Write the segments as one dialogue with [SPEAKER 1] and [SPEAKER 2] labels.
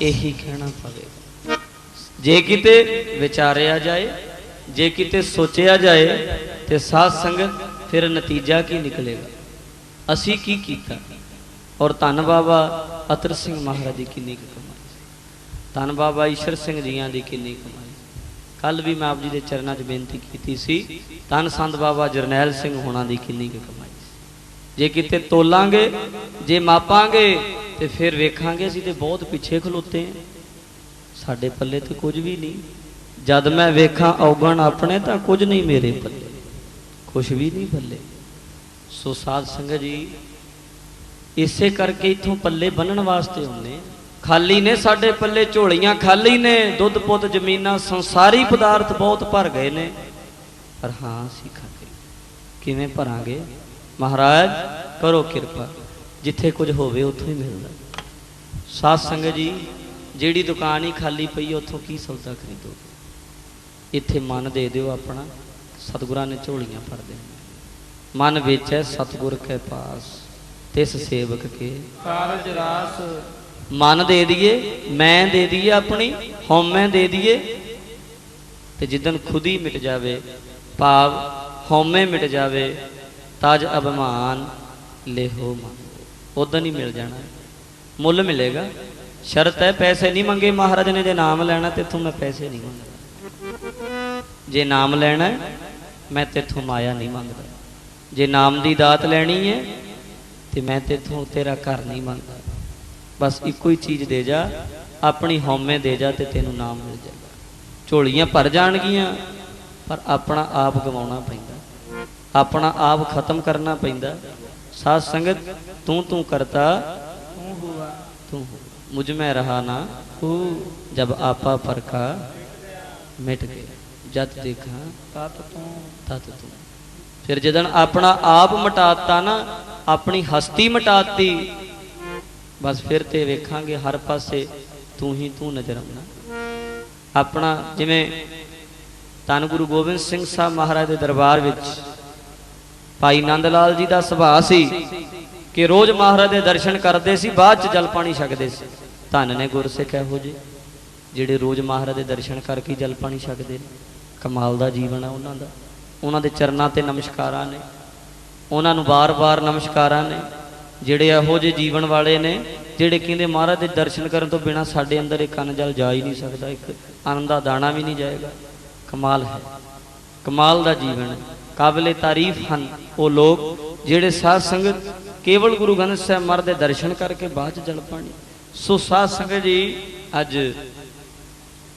[SPEAKER 1] ਇਹੀ ਕਹਿਣਾ ਪਵੇਗਾ। ਜੇ ਕਿਤੇ ਵਿਚਾਰਿਆ ਜਾਏ, ਜੇ ਕਿਤੇ ਸੋਚਿਆ ਜਾਏ, ਤੇ ਸਾਧ ਸੰਗਤ ਫਿਰ ਨਤੀਜਾ ਕੀ ਨਿਕਲੇਗਾ? ਅਸੀਂ ਕੀ ਕੀਤਾ? ਔਰ ਧੰਨ ਬਾਬਾ ਅਤਰ ਸਿੰਘ ਮਹਾਰਾਜ ਦੀ ਕਿੰਨੀ ਕੁ ਕਮਾਈ ਧੰਨ ਬਾਬਾ ਈਸ਼ਰ ਸਿੰਘ ਜੀਆਂ ਦੀ ਕਿੰਨੀ ਕਮਾਈ ਕੱਲ ਵੀ ਮੈਂ ਆਪ ਜੀ ਦੇ ਚਰਨਾਂ 'ਚ ਬੇਨਤੀ ਕੀਤੀ ਸੀ, ਧੰਨ ਸੰਤ ਬਾਬਾ ਜਰਨੈਲ ਸਿੰਘ ਹੋਣਾ ਦੀ ਕਿੰਨੀ ਕੁ ਕਮਾਈ ਜੇ ਕਿਤੇ ਤੋਲਾਂਗੇ, ਜੇ ਮਾਪਾਂਗੇ ਤੇ ਫਿਰ ਵੇਖਾਂਗੇ, ਅਸੀਂ ਤੇ ਬਹੁਤ ਪਿੱਛੇ ਖਲੋਤੇ ਹਾਂ। ਸਾਡੇ ਪੱਲੇ ਤੇ ਕੁਝ ਵੀ ਨਹੀਂ। ਜਦ ਮੈਂ ਵੇਖਾਂ ਔਗਣ ਆਪਣੇ, ਤਾਂ ਕੁਝ ਨਹੀਂ ਮੇਰੇ ਪੱਲੇ। ਕੁਝ ਵੀ ਨਹੀਂ ਪੱਲੇ। ਸੋ ਸਾਧ ਸੰਗਤ ਜੀ, ਇਸੇ ਕਰਕੇ ਇਥੋਂ ਪੱਲੇ ਬੰਨਣ ਵਾਸਤੇ ਹੁੰਨੇ ਖਾਲੀ ਨੇ ਸਾਡੇ ਪੱਲੇ, ਝੋਲੀਆਂ ਖਾਲੀ ਨੇ, ਦੁੱਧ ਪੁੱਤ ਜ਼ਮੀਨਾਂ, ਸੰਸਾਰੀ ਪਦਾਰਥ ਬਹੁਤ ਭਰ ਗਏ ਨੇ। ਪਰ ਹਾਂ, ਅਸੀਂ ਖਾਤੇ ਕਿਵੇਂ ਭਰਾਂਗੇ? ਮਹਾਰਾਜ, ਕਰੋ ਕਿਰਪਾ। ਜਿੱਥੇ ਕੁਝ ਹੋਵੇ ਉੱਥੋਂ ਹੀ ਮਿਲਦਾ। ਸਾਧ ਸੰਗਤ ਜੀ ਜਿਹੜੀ ਦੁਕਾਨ ਹੀ ਖਾਲੀ ਪਈ ਉੱਥੋਂ ਕੀ ਸੌਦਾ ਖਰੀਦੋਗੇ? ਇੱਥੇ ਮਨ ਦੇ ਦਿਓ ਆਪਣਾ ਸਤਿਗੁਰਾਂ ਨੇ ਝੋਲੀਆਂ ਭਰ ਦੇਣੀਆਂ ਮਨ ਵਿੱਚ ਹੈ ਸਤਿਗੁਰ ਕੇ ਪਾਸ ਤਿਸ ਸੇਵਕ ਕੇ।
[SPEAKER 2] ਕਾਰਜ ਰਾਸ।
[SPEAKER 1] ਮਨ ਦੇ ਦਈਏ ਮੈਂ ਦੇ ਦਈਏ ਆਪਣੀ ਹਉਮੈ ਦੇ ਦਈਏ ਤੇ ਜਿੱਦਨ ਖੁਦ ਹੀ ਮਿਟ ਜਾਵੇ ਭਾਵ ਹਉਮੈ ਮਿਟ ਜਾਵੇ ਤਜ ਅਭਿਮਾਨ ਲੇਹੋ ਮਨ। ਉਦੋਂ ਹੀ ਮਿਲ ਜਾਣਾ। ਮੁੱਲ ਮਿਲੇਗਾ। ਸ਼ਰਤ ਹੈ, ਪੈਸੇ ਨਹੀਂ ਮੰਗੇ, ਮਹਾਰਾਜ ਨੇ ਜੇ ਨਾਮ ਲੈਣਾ ਤੇ ਤੂੰ ਮੈਂ ਪੈਸੇ ਨਹੀਂ ਮੰਗਦਾ। ਜੇ ਨਾਮ ਲੈਣਾ ਮੈਂ ਤੇਥੋਂ ਮਾਇਆ ਨਹੀਂ ਮੰਗਦਾ। ਜੇ ਨਾਮ ਦੀ ਦਾਤ ਲੈਣੀ ਹੈ, ਤੇ ਮੈਂ ਤੇਥੋਂ ਤੇਰਾ ਘਰ ਨਹੀਂ ਮੰਗਦਾ। ਬਸ ਇੱਕੋ ਹੀ ਚੀਜ਼ ਦੇ ਜਾ, ਆਪਣੀ ਹਉਮੈ ਦੇ ਜਾ ਤੇ ਤੈਨੂੰ ਨਾਮ ਮਿਲ ਜਾਏਗਾ ਝੋਲੀਆਂ ਭਰ ਜਾਣਗੀਆਂ, ਪਰ ਆਪਣਾ ਆਪ ਗਵਾਉਣਾ ਪੈਂਦਾ। ਆਪਣਾ ਆਪ ਖਤਮ ਕਰਨਾ ਪੈਂਦਾ। ਸਾਧ ਸੰਗਤ ਤੂੰ ਤੂੰ ਕਰਤਾ
[SPEAKER 2] ਤੂੰ ਹੁਆ।
[SPEAKER 1] ਤੂੰ। ਮੁਝ ਮੈਂ ਰਹਾ ਨਾ ਹੂ। ਜਬ ਆਪਾ ਫਰਕਾ ਮਿਟ ਗਿਆ। ਜਦ ਦੇਖਾਂ
[SPEAKER 2] ਤਤ ਤੂੰ।
[SPEAKER 1] ਤਤ ਤੂੰ। ਫਿਰ ਜਦਨ ਆਪਣਾ ਆਪ ਮਟਾਤਾ ਨਾ ਆਪਣੀ ਹਸਤੀ ਮਟਾਤੀ ਬਸ ਫਿਰ ਤੇ ਵੇਖਾਂਗੇ ਹਰ ਪਾਸੇ ਤੂੰ ਹੀ ਤੂੰ ਨਜ਼ਰ ਆਉਣਾ। ਆਪਣਾ ਜਿਵੇਂ ਧੰਨ ਗੁਰੂ ਗੋਬਿੰਦ ਸਿੰਘ ਸਾਹਿਬ ਮਹਾਰਾਜ ਦੇ ਦਰਬਾਰ ਵਿੱਚ ਭਾਈ ਨੰਦ ਲਾਲ ਜੀ ਦਾ ਸੁਭਾਅ ਸੀ ਕਿ ਰੋਜ਼ ਮਹਾਰਾਜ ਦੇ ਦਰਸ਼ਨ ਕਰਦੇ ਸੀ, ਬਾਅਦ ਚ ਜਲ ਪਾਣੀ ਛਕਦੇ ਸੀ। ਧੰਨ ਨੇ ਗੁਰਸਿੱਖ ਇਹੋ ਜਿਹੇ, ਜਿਹੜੇ ਰੋਜ਼ ਮਹਾਰਾਜ ਦੇ ਦਰਸ਼ਨ ਕਰਕੇ ਜਲ ਪਾਣੀ ਛਕਦੇ ਨੇ। ਕਮਾਲ ਦਾ ਜੀਵਨ ਆ ਉਹਨਾਂ ਦਾ। ਉਹਨਾਂ ਦੇ ਚਰਨਾਂ ਤੇ ਨਮਸਕਾਰਾਂ ਨੇ। ਉਹਨਾਂ ਨੂੰ ਬਾਰ-ਬਾਰ ਨਮਸਕਾਰਾਂ ਨੇ। ਜਿਹੜੇ ਇਹੋ ਜਿਹੇ ਜੀਵਨ ਵਾਲੇ ਨੇ, ਜਿਹੜੇ ਕਹਿੰਦੇ ਮਹਾਰਾਜ ਦੇ ਦਰਸ਼ਨ ਕਰਨ ਤੋਂ ਬਿਨਾ ਸਾਡੇ ਅੰਦਰ ਇੱਕ ਅੰਨ ਜਲ ਜਾ ਹੀ ਨਹੀਂ ਸਕਦਾ, ਇੱਕ ਆਨੰਦ ਦਾ ਦਾਣਾ ਵੀ ਨਹੀਂ ਜਾਏਗਾ। ਕਮਾਲ ਹੈ। ਕਮਾਲ ਦਾ ਜੀਵਨ ਹੈ। ਕਾਬਲੇ ਤਾਰੀਫ ਹਨ। ਉਹ ਲੋਕ ਜਿਹੜੇ ਸਾਧ ਸੰਗਤ ਕੇਵਲ ਗੁਰੂ ਗ੍ਰੰਥ ਸਾਹਿਬ ਮਹਾਰਾਜ ਦੇ ਦਰਸ਼ਨ ਕਰਕੇ ਬਾਅਦ ਚ ਜਲ ਪਾਣੀ ਸੋ ਸਾਧ ਸੰਗਤ ਜੀ, ਅੱਜ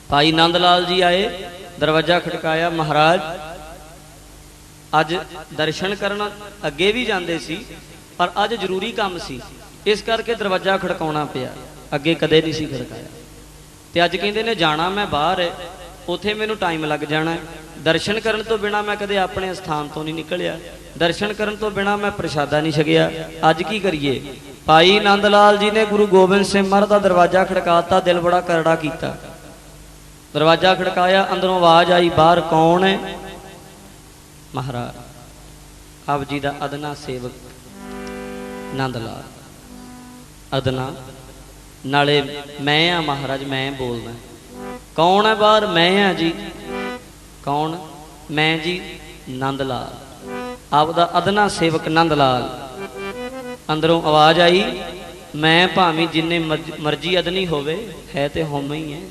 [SPEAKER 1] ਭਾਈ ਨੰਦ ਲਾਲ ਜੀ ਆਏ, ਦਰਵਾਜ਼ਾ ਖੜਕਾਇਆ ਮਹਾਰਾਜ। ਅੱਜ ਦਰਸ਼ਨ ਕਰਨ ਅੱਗੇ ਵੀ ਜਾਂਦੇ ਸੀ, ਪਰ ਅੱਜ ਜ਼ਰੂਰੀ ਕੰਮ ਸੀ। ਇਸ ਕਰਕੇ ਦਰਵਾਜ਼ਾ ਖੜਕਾਉਣਾ ਪਿਆ। ਅੱਗੇ ਕਦੇ ਨਹੀਂ ਸੀ ਖੜਕਾਇਆ। ਤੇ ਅੱਜ ਕਹਿੰਦੇ ਨੇ, ਜਾਣਾ ਮੈਂ ਬਾਹਰ ਉਥੇ ਮੈਨੂੰ ਟਾਈਮ ਲੱਗ ਜਾਣਾ ਹੈ। ਦਰਸ਼ਨ ਕਰਨ ਤੋਂ ਬਿਨਾ ਮੈਂ ਕਦੇ ਆਪਣੇ ਸਥਾਨ ਤੋਂ ਨਹੀਂ ਨਿਕਲਿਆ। ਦਰਸ਼ਨ ਕਰਨ ਤੋਂ ਬਿਨਾ ਮੈਂ ਪ੍ਰਸ਼ਾਦਾ ਨਹੀਂ ਛਕਿਆ। ਅੱਜ ਕੀ ਕਰੀਏ? ਭਾਈ ਨੰਦ ਲਾਲ ਜੀ ਨੇ ਗੁਰੂ ਗੋਬਿੰਦ ਸਿੰਘ ਮਹਾਰਾਜ ਦਾ ਦਰਵਾਜ਼ਾ ਖੜਕਾਤਾ, ਦਿਲ ਬੜਾ ਕਰੜਾ ਕੀਤਾ। ਦਰਵਾਜ਼ਾ ਖੜਕਾਇਆ, ਅੰਦਰੋਂ ਆਵਾਜ਼ ਆਈ, ਬਾਹਰ ਕੌਣ ਹੈ? ਮਹਾਰਾਜ, ਆਪ ਜੀ ਦਾ ਅਦਨਾ ਸੇਵਕ ਆਨੰਦ ਲਾਲ ਅਦਨਾ, ਨਾਲੇ ਮੈਂ ਆ ਮਹਾਰਾਜ, ਮੈਂ ਬੋਲਦਾ। ਕੌਣ ਹੈ ਬਾਹਰ? ਮੈਂ ਆ ਜੀ। ਕੌਣ? ਮੈਂ ਜੀ ਨੰਦ ਲਾਲ। ਆਪਦਾ ਅਦਨਾ ਸੇਵਕ ਨੰਦ ਲਾਲ। ਅੰਦਰੋਂ ਆਵਾਜ਼ ਆਈ, ਮੈਂ ਭਾਵੇਂ ਜਿੰਨੇ ਮਰਜ਼- ਮਰਜ਼ੀ ਅਦਨੀ ਹੋਵੇ, ਹੈ ਤੇ ਹਉਮੈ ਹੀ ਹੈ।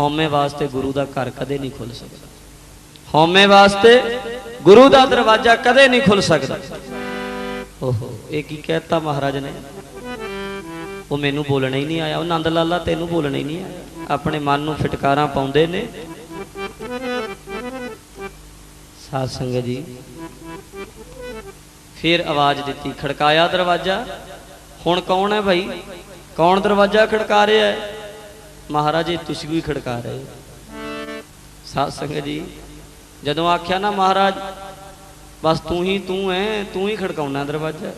[SPEAKER 1] ਹਉਮੈ ਵਾਸਤੇ ਗੁਰੂ ਦਾ ਘਰ ਕਦੇ ਨਹੀਂ ਖੁੱਲ ਸਕਦਾ। ਹਉਮੈ ਵਾਸਤੇ ਗੁਰੂ ਦਾ ਦਰਵਾਜ਼ਾ ਕਦੇ ਨਹੀਂ ਖੁੱਲ ਸਕਦਾ। ਓਹੋ, ਇਹ ਕੀ ਕਹਿਤਾ ਮਹਾਰਾਜ ਨੇ? ਉਹ ਮੈਨੂੰ ਬੋਲਣਾ ਹੀ ਨਹੀਂ ਆਇਆ। ਉਹ ਨੰਦ ਲਾਲਾ ਤੈਨੂੰ ਬੋਲਣਾ ਹੀ ਨਹੀਂ ਆਇਆ। ਆਪਣੇ ਮਨ ਨੂੰ ਫਟਕਾਰਾਂ ਪਾਉਂਦੇ ਨੇ। ਸਾਧ ਸੰਗਤ ਜੀ, ਫਿਰ ਆਵਾਜ਼ ਦਿੱਤੀ, ਖੜਕਾਇਆ ਦਰਵਾਜ਼ਾ। ਹੁਣ ਕੌਣ ਹੈ ਭਾਈ? ਕੌਣ ਦਰਵਾਜ਼ਾ ਖੜਕਾ ਰਿਹਾ ਹੈ? ਮਹਾਰਾਜ ਜੀ, ਤੁਸੀਂ ਵੀ ਖੜਕਾ ਰਹੇ ਹੋ। ਸਾਧ ਸੰਗਤ ਜੀ, ਜਦੋਂ ਆਖਿਆ ਨਾ ਮਹਾਰਾਜ, ਬਸ ਤੂੰ ਹੀ, ਤੂੰ ਐ, ਤੂੰ ਹੀ ਖੜਕਾਉਣਾ ਦਰਵਾਜ਼ਾ।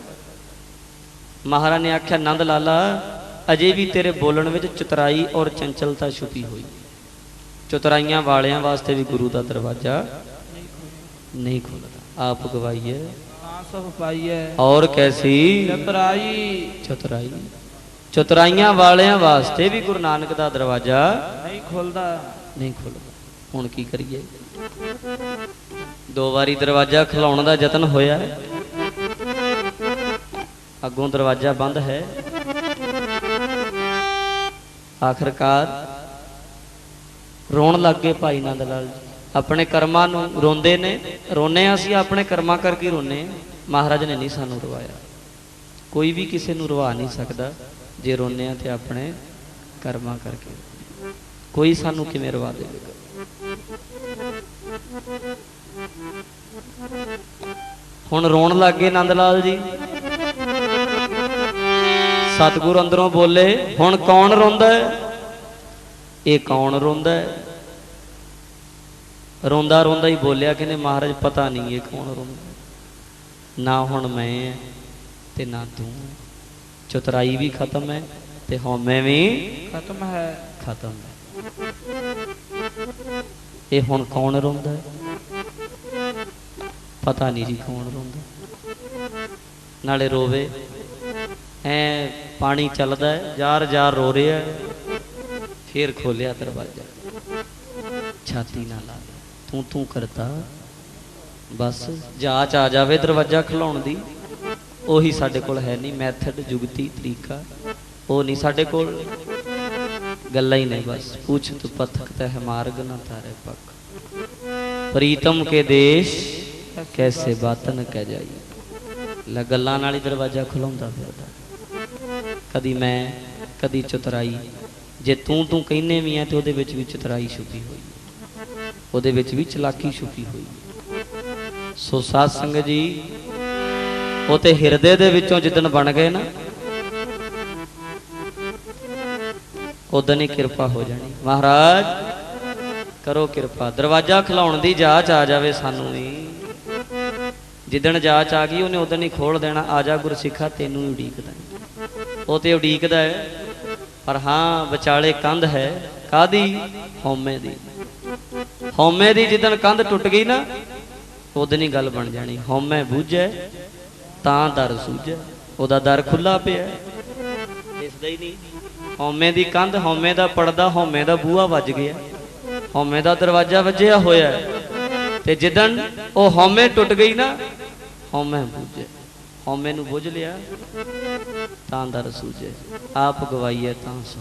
[SPEAKER 1] ਮਹਾਰਾਜ ਨੇ ਆਖਿਆ, ਨੰਦ ਲਾਲਾ ਅਜੇ ਵੀ ਤੇਰੇ ਬੋਲਣ ਵਿੱਚ ਚਤੁਰਾਈ ਔਰ ਚੰਚਲਤਾ ਛੁਪੀ ਹੋਈ। ਚਤੁਰਾਈਆਂ ਵਾਲਿਆਂ ਵਾਸਤੇ ਵੀ ਗੁਰੂ ਦਾ ਦਰਵਾਜ਼ਾ ਨਹੀਂ ਖੁੱਲਦਾ। ਆਪ ਗਵਾਈਏ।
[SPEAKER 2] ਆਸਫ ਪਾਈਐ
[SPEAKER 1] ਔਰ ਕੈਸੀ?
[SPEAKER 2] ਚਤਰਾਈ।
[SPEAKER 1] ਚਤੁਰਾਈ। ਚਤੁਰਾਈਆਂ ਵਾਲਿਆਂ ਵਾਸਤੇ ਵੀ ਗੁਰੂ ਨਾਨਕ ਦਾ ਦਰਵਾਜ਼ਾ
[SPEAKER 2] ਨਹੀਂ ਖੁੱਲਦਾ।
[SPEAKER 1] ਨਹੀਂ ਖੁੱਲਦਾ। ਹੁਣ ਕੀ ਕਰੀਏ? ਦੋ ਵਾਰੀ ਦਰਵਾਜ਼ਾ ਖਲਾਉਣ ਦਾ ਯਤਨ ਹੋਇਆ। ਅੱਗੋਂ ਦਰਵਾਜ਼ਾ ਬੰਦ ਹੈ। ਆਖਰਕਾਰ ਰੋਣ ਲੱਗ ਗਏ ਭਾਈ ਨੰਦ ਲਾਲ ਜੀ। ਆਪਣੇ ਕਰਮਾਂ ਨੂੰ ਰੋਂਦੇ ਨੇ ਰੋਨੇ ਆ ਅਸੀਂ, ਆਪਣੇ ਕਰਮਾਂ ਕਰਕੇ ਰੋਨੇ ਮਹਾਰਾਜ ਨੇ ਨਹੀਂ ਸਾਨੂੰ ਰਵਾਇਆ। ਕੋਈ ਵੀ ਕਿਸੇ ਨੂੰ ਰਵਾ ਨਹੀਂ ਸਕਦਾ, ਜੇ ਰੋਨੇ ਆ ਤੇ ਆਪਣੇ ਕਰਮਾਂ ਕਰਕੇ। ਕੋਈ ਸਾਨੂੰ ਕਿਵੇਂ ਰਵਾ ਦੇਵੇਗਾ? ਹੁਣ ਰੋਣ ਲੱਗ ਗਏ ਨੰਦ ਲਾਲ ਜੀ। ਸਤਿਗੁਰ ਅੰਦਰੋਂ ਬੋਲੇ ਹੁਣ ਕੌਣ ਰੋਂਦਾ ਇਹ ਕੌਣ ਰੋਂਦਾ ਰੋਂਦਾ ਰੋਂਦਾ ਹੀ ਬੋਲਿਆ ਕਹਿੰਦੇ ਮਹਾਰਾਜ ਪਤਾ ਨਹੀਂ ਇਹ ਕੌਣ ਰੋਂਦਾ ਨਾ ਹੁਣ ਮੈਂ ਤੇ ਨਾ ਤੂੰ ਚਤੁਰਾਈ ਵੀ ਖਤਮ ਹੈ ਤੇ ਹਉਮੈ ਵੀ
[SPEAKER 2] ਖਤਮ ਹੈ।
[SPEAKER 1] ਖਤਮ ਹੈ। ਇਹ ਹੁਣ ਕੌਣ ਰੋਂਦਾ ਪਤਾ ਨਹੀਂ ਜੀ ਕੌਣ ਰੋਂਦਾ। ਨਾਲੇ ਰੋਵੇ। ਐ ਪਾਣੀ ਚੱਲਦਾ ਹੈ, ਜਾਰ ਜਾਰ ਰੋ ਰਿਹਾ ਹੈ। ਫੇਰ ਖੋਲਿਆ ਦਰਵਾਜ਼ਾ। ਛਾਤੀ ਨਾਲ ਲਾ ਤੂੰ ਤੂੰ ਕਰਤਾ। ਬਸ, ਜਾਂਚ ਆ ਜਾਵੇ ਦਰਵਾਜ਼ਾ ਖਲਾਉਣ ਦੀ। ਉਹੀ ਸਾਡੇ ਕੋਲ ਹੈ ਨਹੀਂ ਮੈਥਡ ਜੁਗਤੀ, ਤਰੀਕਾ। ਉਹ ਨਹੀਂ ਸਾਡੇ ਕੋਲ। ਗੱਲਾਂ ਹੀ ਨਹੀਂ, ਬਸ। ਪੁੱਛ ਤੂੰ ਪਥਕ ਤਹਿ ਮਾਰਗ ਨਾ ਤਾਰੇ ਪੱਕ ਪ੍ਰੀਤਮ ਕੇ ਦੇਸ਼, ਕੈਸੇ ਬਾਤਨ ਕਹਿ ਜਾਈ ਲੈ ਗੱਲਾਂ ਨਾਲ ਹੀ ਦਰਵਾਜ਼ਾ ਖੁਲਾਉਂਦਾ ਫਿਰਦਾ। ਕਦੀ ਮੈਂ, ਕਦੀ ਚਤੁਰਾਈ। ਜੇ ਤੂੰ ਤੂੰ ਕਹਿੰਨੇ ਵੀ ਆ ਤੇ ਉਹਦੇ ਵਿੱਚ ਵੀ ਚਤਰਾਈ ਛੁਪੀ ਹੋਈ। ਉਹਦੇ ਵਿੱਚ ਵੀ ਚਲਾਕੀ ਛੁਪੀ ਹੋਈ। ਸੋ ਸਾਧ ਸੰਗਤ ਜੀ, ਉਹ ਤੇ ਹਿਰਦੇ ਦੇ ਵਿੱਚੋਂ ਜਿੱਦਣ ਬਣ ਗਏ ਨਾ ਉਦੋਂ ਹੀ ਕਿਰਪਾ ਹੋ ਜਾਣੀ। ਮਹਾਰਾਜ, ਕਰੋ ਕਿਰਪਾ। ਦਰਵਾਜ਼ਾ ਖਲਾਉਣ ਦੀ ਜਾਚ ਆ ਜਾਵੇ ਸਾਨੂੰ ਵੀ। ਜਿੱਦਣ ਜਾਚ ਆ ਗਈ, ਉਹਨੇ ਉਦੋਂ ਹੀ ਖੋਲ ਦੇਣਾ। ਆ ਜਾ ਗੁਰਸਿੱਖਾ, ਤੈਨੂੰ ਹੀ ਉਡੀਕਦਾ ਹੈ। ਉਹ ਤੇ ਉਡੀਕਦਾ ਹੈ। ਪਰ ਹਾਂ, ਵਿਚਾਲੇ ਕੰਧ ਹੈ। ਕਾਦੀ ਹਉਮੈ ਦੀ। ਹਉਮੈ ਦੀ ਜਿੱਦਣ ਕੰਧ ਟੁੱਟ ਗਈ ਨਾ ਉਦੋਂ ਹੀ ਗੱਲ ਬਣ ਜਾਣੀ। ਹਉਮੈ ਬੂਝੈ, ਤਾਂ ਦਰ ਸੂਝੈ। ਉਹਦਾ ਦਰ ਖੁੱਲਾ ਪਿਆ। ਹੈ। ਦਿਸਦਾ ਹੀ ਨਹੀਂ। ਹਉਮੈ ਦੀ ਕੰਧ, ਹਉਮੈ ਦਾ ਪਰਦਾ, ਹਉਮੈ ਦਾ ਬੂਹਾ ਵੱਜ ਗਿਆ। ਹਉਮੈ ਦਾ ਦਰਵਾਜ਼ਾ ਵੱਜਿਆ ਹੋਇਆ। ਤੇ ਜਿੱਦਣ ਉਹ ਹਉਮੈ ਟੁੱਟ ਗਈ ਨਾ, ਹਉਮੈ ਬੁੱਝੇ। ਹਉਮੈ ਨੂੰ ਬੁਝ ਲਿਆ, ਤਾਂ ਦਰ ਸੂਝੇ ਆਪ ਗਵਾਈਏ ਤਾਂ ਸੋ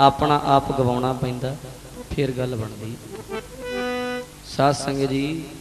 [SPEAKER 1] ਆਪਣਾ ਆਪ ਗਵਾਉਣਾ ਪੈਂਦਾ, ਫਿਰ ਗੱਲ ਬਣਦੀ। ਸਾਧ ਸੰਗਤ ਜੀ